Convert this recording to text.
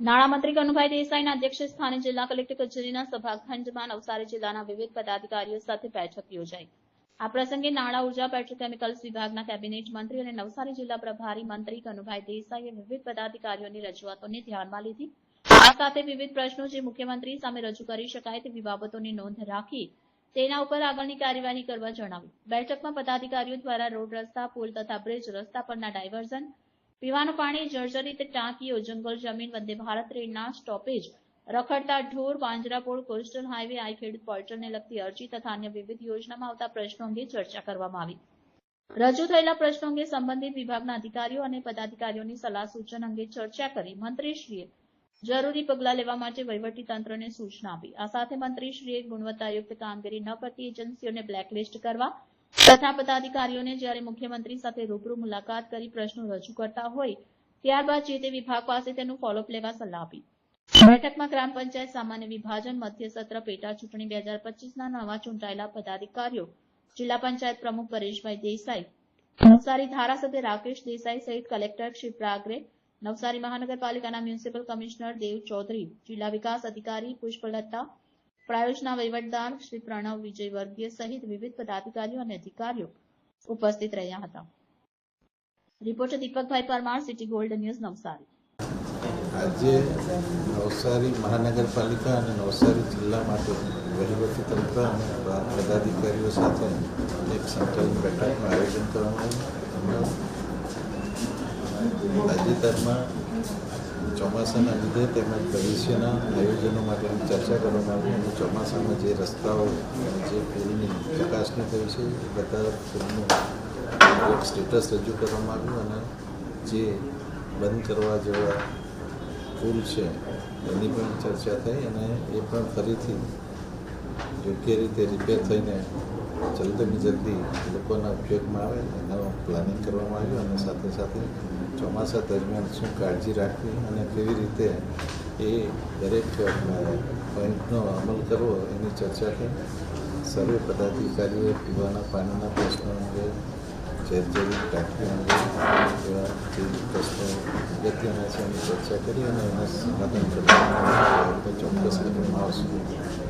નાણામંત્રી કનુભાઈ દેસાઈના અધ્યક્ષ સ્થાને જિલ્લા કલેક્ટર કચેરીના સભાખંડમાં નવસારી જિલ્લાના વિવિધ પદાધિકારીઓ સાથે બેઠક યોજાઈ. આ પ્રસંગે નાણાં ઊર્જા, પેટ્રોકેમિકલ્સ વિભાગના કેબિનેટ મંત્રી અને નવસારી જિલ્લા પ્રભારી મંત્રી કનુભાઈ દેસાઈએ વિવિધ પદાધિકારીઓની રજૂઆતોને ધ્યાનમાં લીધી. આ સાથે વિવિધ પ્રશ્નો જે મુખ્યમંત્રી સામે રજૂ કરી શકાય તેવી બાબતોની નોંધ રાખી તેના ઉપર આગળની કાર્યવાહી કરવા જણાવ્યું. બેઠકમાં પદાધિકારીઓ દ્વારા રોડ રસ્તા, પુલ તથા બ્રિજ રસ્તા પરના ડાયવર્ઝન પીવાનું પાણી, જર્જરિત ટાંકીઓ, જંગલ જમીન વંદે ભારત રેડના સ્ટોપેજ, રખડતા ઢોર પાંજરાપોળ કોસ્ટલ હાઈવે આઈ ખેડૂત પોર્ટલને લગતી અરજી તથા અન્ય વિવિધ યોજનામાં આવતા પ્રશ્નો અંગે ચર્ચા કરવામાં આવી. રજૂ થયેલા પ્રશ્નો અંગે સંબંધિત વિભાગના અધિકારીઓ અને પદાધિકારીઓની સલાહ સૂચન અંગે ચર્ચા કરી મંત્રીશ્રીએ જરૂરી પગલાં લેવા માટે વહીવટી તંત્રને સૂચના આપી. આ સાથે મંત્રીશ્રીએ ગુણવત્તાયુક્ત કામગીરી ન કરતી એજન્સીઓને બ્લેકલિસ્ટ કરવા તથા પદાધિકારીઓને જ્યારે મુખ્યમંત્રી સાથે રૂબરૂ મુલાકાત કરી પ્રશ્નો રજૂ કરતા હોય, ત્યારબાદ જે તે વિભાગ પાસે તેનું ફોલોઅપ લેવા સલાહ આપી. બેઠકમાં ગ્રામ પંચાયત સામાન્ય વિભાજન મધ્ય સત્ર પેટા ચૂંટણી બે હજાર પચીસના નવા ચૂંટાયેલા પદાધિકારીઓ, જિલ્લા પંચાયત પ્રમુખ પરેશભાઈ દેસાઈ, નવસારી ધારાસભ્ય રાકેશ દેસાઈ સહિત કલેક્ટર શ્રી પ્રાગરે, નવસારી મહાનગરપાલિકાના મ્યુનિસિપલ કમિશનર દેવ ચૌધરી, જિલ્લા વિકાસ અધિકારી પુષ્પલતા પ્રાયોજના વહીવટદાર શ્રી પ્રણવ વિજયવર્ગીય સહિત વિવિધ પદાધિકારીઓ અને અધિકારીઓ ઉપસ્થિત રહ્યા હતા. રિપોર્ટર દીપકભાઈ Parmar, city gold news, Navsari. આજે નવસારી મહાનગરપાલિકા અને નવસારી જિલ્લા માટે વહીવટી તંત્ર અને પદાધિકારીઓ સાથે એક સંકલન બેઠકનું આયોજન કરવામાં આવ્યું. તાજેતરમાં ચોમાસાના લીધે તેમજ ભવિષ્યના આયોજનો માટેની ચર્ચા કરવામાં આવી અને ચોમાસામાં જે રસ્તાઓ જે પુલની ચકાસણી થઈ છે, એ બધા પુલનું એક સ્ટેટસ રજૂ કરવામાં આવ્યું અને જે બંધ કરવા જેવા પુલ છે, એની પણ ચર્ચા થઈ અને એ પણ ફરીથી યોગ્ય રીતે રિપેર થઈને જલ્દીમાં જલ્દી લોકોના ઉપયોગમાં આવે, એનું પ્લાનિંગ કરવામાં આવ્યું અને સાથે સાથે ચોમાસા દરમિયાન શું કાળજી રાખવી અને કેવી રીતે એ દરેક પોઈન્ટનો અમલ કરવો એની ચર્ચા થઈ. સર્વે પદાધિકારીઓએ પીવાના પાણીના પ્રશ્નો અંગે, જર્જરિત ટાંકી અંગે એવા જે પ્રશ્નો, અગત્યના છે એની ચર્ચા કરી અને એના સમાધાન કરવા ચોક્કસ કરવામાં આવશે